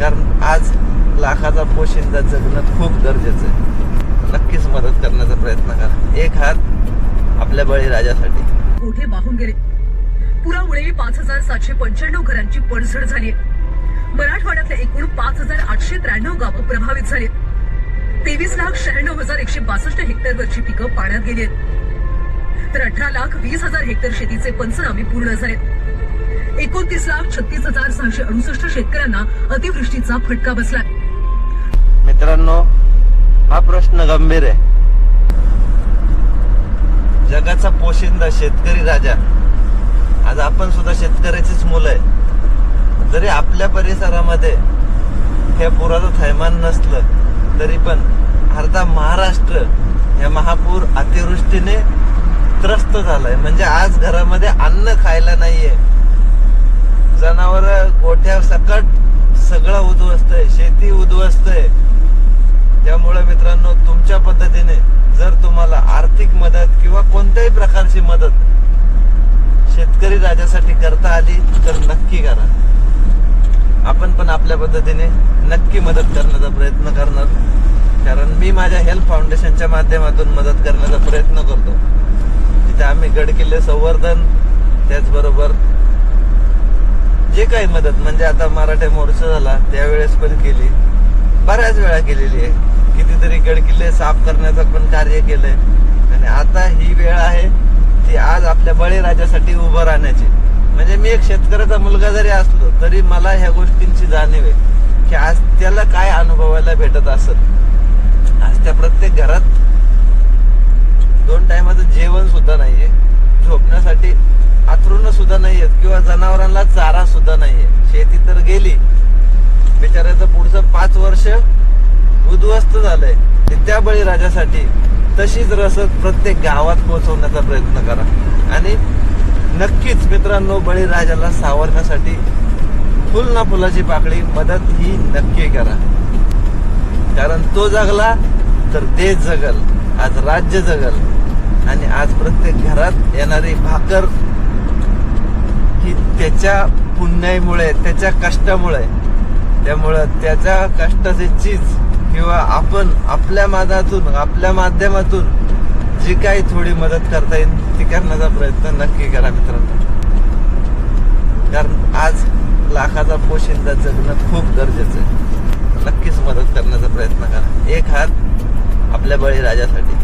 कारण आज लाखाचा पोशिंदा जगणं खूप गरजेचं आहे. नक्कीच मदत करण्याचा प्रयत्न करा. एक हात आपल्या बळीराजासाठी मोठे वाहून गेले? पुरामुळे पाच हजार सातशे पंच्याण्णव घरांची पडझड झाली मराठवाड्यातल्या एकूण पाच हजार आठशे त्र्याण्णव गावं प्रभावित झाली तेवीस लाख शहाण्णव हजार एकशे बासष्ट हेक्टरवरची पिकं पाण्यात गेली आहेत. तर अठरा लाख वीस हजार हेक्टर शेतीचे पंचनामे पूर्ण झाले एकोणतीस लाख छत्तीस हजार सहाशे अडुसष्ट शेतकऱ्यांना अतिवृष्टीचा फटका बसलाय. मित्रांनो हा प्रश्न गंभीर आहे. जगाचा पोशिंदा शेतकरी राजा. आज आपण सुद्धा शेतकऱ्याचीच मुलं आहे. जरी आपल्या परिसरामध्ये हे पुराचं थैमान नसलं तरी पण अर्धा महाराष्ट्र या महापूर अतिवृष्टीने त्रस्त झालाय. म्हणजे आज घरामध्ये अन्न खायला नाहीये. जनावर गोठ्या सकट सगळं उद्ध्वस्त आहे शेती उद्ध्वस्त आहे. त्यामुळे मित्रांनो तुमच्या पद्धतीने जर तुम्हाला आर्थिक मदत किंवा कोणत्याही प्रकारची मदत शेतकरी राजासाठी करता आली तर नक्की करा. आपण पण आपल्या पद्धतीने नक्की मदत करण्याचा प्रयत्न करणार. कारण मी माझ्या हेल्थ फाउंडेशनच्या माध्यमातून मदत करण्याचा प्रयत्न करतो. तिथे आम्ही गडकिल्ले संवर्धन त्याचबरोबर जे काही मदत म्हणजे आता मराठा मोर्चा झाला त्यावेळेस पण केली. बऱ्याच वेळा केलेली आहे. कितीतरी गडकिल्ले साफ करण्याचं पण कार्य केलंय. आणि आता ही वेळ आहे ती आज आपल्या बळीराजासाठी उभं राहण्याची. म्हणजे मी एक शेतकऱ्याचा मुलगा जरी असलो तरी मला ह्या गोष्टींची जाणीव आहे की आज त्याला काय अनुभवायला भेटत असत आज त्या प्रत्येक घरात सुद्धा नाहीयेत. किंवा जनावरांना चारा सुद्धा नाहीये शेती तर गेली. बिचाऱ्याचं पुढचं पाच वर्ष उद्ध्वस्त झालंय. ते त्या बळीराजासाठी तशीच रसद प्रत्येक गावात पोहोचवण्याचा प्रयत्न करा. आणि नक्कीच मित्रांनो बळीराजाला सावरण्यासाठी फुल ना फुलाची पाकळी मदत ही नक्की करा. कारण तो जगला तर देश जगल. आज राज्य जगल. आणि आज प्रत्येक घरात येणारी भाकर त्याच्या पुण्याईमुळे त्याच्या कष्टामुळे. त्यामुळं त्याच्या कष्टाचे चीज किंवा आपण आपल्या माध्यमातून आपल्या माध्यमातून जी काही थोडी मदत करता येईल ती करण्याचा प्रयत्न नक्की करा मित्रांनो. कारण आज लाखाचा पोशिंदा जगणं खूप गरजेचं आहे. नक्कीच मदत करण्याचा प्रयत्न करा. एक हात आपल्या बळीराजासाठी.